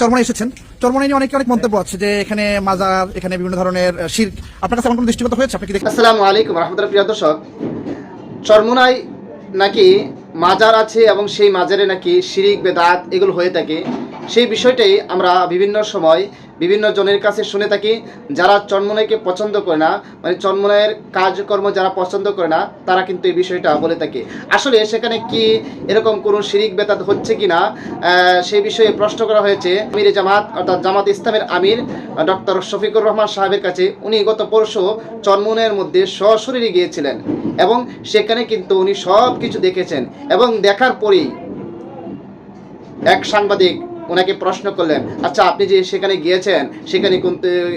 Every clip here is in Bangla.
চরমনায় এসেছেন। চরমনে নিয়ে অনেকে অনেক মন্তব্য আছে যে এখানে মাজার, এখানে বিভিন্ন ধরনের শির আপনার কাছে কোনো দৃষ্টিগত হয়েছে? আপনি কি দেখেন আসসালামু আলাইকুম, রহমতুল্লাহ প্রিয় দর্শক। চরমনায় নাকি মাজার আছে এবং সেই মাজারে নাকি শিরিক, বেদাত এগুলো হয়ে থাকে। সেই বিষয়টাই আমরা বিভিন্ন সময় বিভিন্ন জনের কাছে শুনে থাকি, যারা চন্মনাইকে পছন্দ করে না মানে চন্মনাইয়ের কাজকর্ম যারা পছন্দ করে না, তারা কিন্তু এই বিষয়টা বলে থাকে। আসলে সেখানে কি এরকম কোনো শিরিক বেদাত হচ্ছে কি না সেই বিষয়ে প্রশ্ন করা হয়েছে। আমির জামাত, অর্থাৎ জামাত ইসলামের আমির ডক্টর শফিকুর রহমান সাহেবের কাছে উনি গত পরশু চন্মনের মধ্যে সশরীরে গিয়েছিলেন এবং সেখানে কিন্তু উনি সব কিছু দেখেছেন এবং দেখার পরেই এক সাংবাদিক ওনাকে প্রশ্ন করলেন আচ্ছা আপনি যে সেখানে গিয়েছেন, সেখানে কোন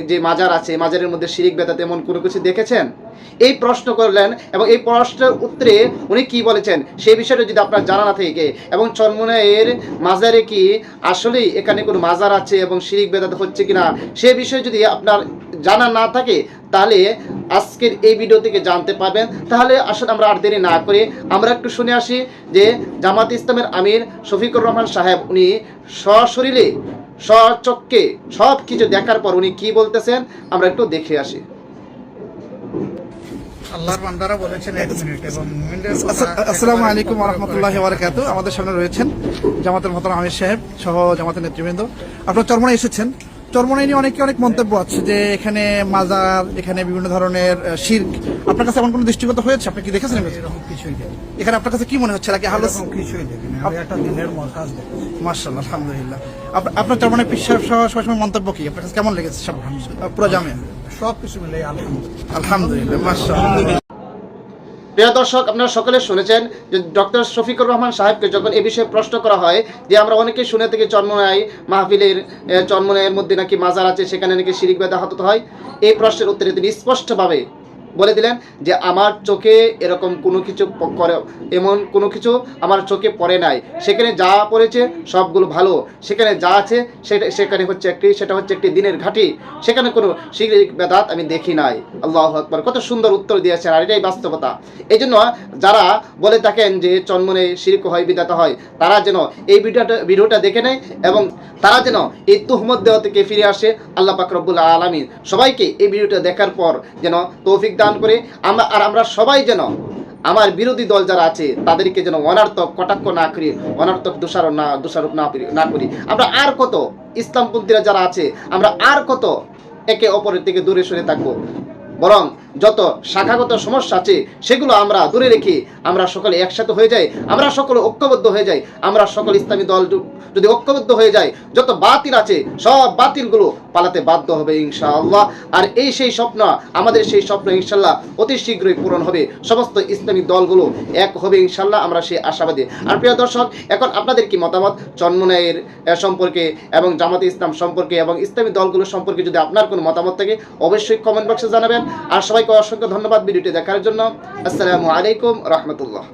যে মাজার আছে মাজারের মধ্যে শিরিক বেদাত তেমন কোনো কিছু দেখেছেন? এই প্রশ্ন করলেন এবং এই প্রশ্নের উত্তরে উনি কি বলেছেন সেই বিষয়টা যদি আপনার জানা না থাকে, এবং চন্মনের মাজারে কি আসলেই এখানে কোনো মাজার আছে এবং শিরিক বেদাত হচ্ছে কিনা, সে বিষয়ে যদি আপনার জানা না থাকে, তাহলে আজকের এই ভিডিও থেকে জানতে পারবেন। তাহলে আসলে আমরা আর দেরি না করে আমরা একটু শুনে আসি যে জামাত ইসলামের আমির শফিকুর রহমান সাহেব উনি সশরীরে স্বচক্ষে সব কিছু দেখার পর উনি কি বলতেছেন আমরা একটু দেখে আসি। আল্লাহর বান্দারা বলেছেন এক মিনিট এবং আসসালামু আলাইকুম রহমতুল্লাহ বারকাত আমাদের সামনে রয়েছেন জামাতের মতন আমির সাহেব সহ জামাতের নেতৃবৃন্দ। আপনার চরমনায় এসেছেন। চরমনায় নিয়ে অনেকে অনেক মন্তব্য আছে যে এখানে মাজার এখানে বিভিন্ন ধরনের শির আপনার কাছে এমন কোনো দৃষ্টিগত হয়েছে? আপনি কি দেখেছেন কিছুই এখানে আপনার কাছে কি মনে হচ্ছে? নাকি হালো কিছুই দেখি না একটা দিনের দেখি মার্শাল্লাহ আলহামদুলিল্লাহ। আপনার চরমনায় পিস সহ সবসময় মন্তব্য কি? আপনার কাছে কেমন লেগেছে সব? পুরো জামে? সব কিছু মিলে আলহামদুলিল্লাহ। আলহামদুলিল্লাহ মার্শাল্লাহ প্রিয় দর্শক, আপনারা সকলে শুনেছেন যে ডক্টর শফিকুর রহমান সাহেবকে যখন এ বিষয়ে প্রশ্ন করা হয় যে আমরা অনেকেই শুনে থাকি চন্মনায় মাহফিলের চন্মনায়ের মধ্যে নাকি মাজার আছে, সেখানে নাকি শিরিক বেদা হাতত হয়, এই প্রশ্নের উত্তরে তিনি স্পষ্টভাবে বলে দিলেন যে আমার চোখে এরকম কোনো কিছু করে, এমন কোনো কিছু আমার চোখে পড়ে নাই। সেখানে যা পড়েছে সবগুলো ভালো। সেখানে যা আছে সেটা, সেখানে হচ্ছে একটি, সেটা হচ্ছে একটি দিনের ঘাঁটি। সেখানে কোনো শিরিক বেদাত আমি দেখি নাই। আল্লাহ আকবর। কত সুন্দর উত্তর দিয়েছেন আর এটাই বাস্তবতা। এই জন্য যারা বলে থাকেন যে চন্মনে শিরিক হয়, বিদাত হয়, তারা যেন এই ভিডিওটা ভিডিওটা দেখে নেয় এবং তারা যেন এই তুহমত দেওয়া থেকে ফিরে আসে। আল্লাহ পাক আলমিন সবাইকে এই ভিডিওটা দেখার পর যেন তৌফিক দান করে আমরা আর আমরা সবাই যেন আমার বিরোধী দল যারা আছে, তাদেরকে যেন অনার্থক কটাক্ষ না করি, অনার্থক দোষারোপ না দোষারোপ না না করি। আমরা আর কত ইসলামপন্থীরা যারা আছে, আমরা আর কত একে অপরের থেকে দূরে সরে থাকব। বরং যত শাখাগত সমস্যা আছে, সেগুলো আমরা দূরে রেখে আমরা সকলে একসাথে হয়ে যাই, আমরা সকলে ঐক্যবদ্ধ হয়ে যাই, আমরা সকল ইসলামী দল যদি ঐক্যবদ্ধ হয়ে যায়, যত বাতিল আছে, সব বাতিলগুলো পালাতে বাধ্য হবে ইনশাআল্লাহ। আর এই সেই স্বপ্ন, আমাদের সেই স্বপ্ন ইনশাল্লাহ অতি শীঘ্রই পূরণ হবে। সমস্ত ইসলামী দলগুলো এক হবে ইনশাল্লাহ আমরা সেই আশাবাদী। আর প্রিয় দর্শক, এখন আপনাদের কি মতামত? চন্মনায়ের সম্পর্কে এবং জামাতে ইসলাম সম্পর্কে এবং ইসলামী দলগুলো সম্পর্কে যদি আপনার কোনো মতামত থাকে, অবশ্যই কমেন্ট বক্সে জানাবেন। আর সবাইকে অসংখ্য ধন্যবাদ ভিডিওটি দেখার জন্য। আসসালামু আলাইকুম রহমতুল্লাহ।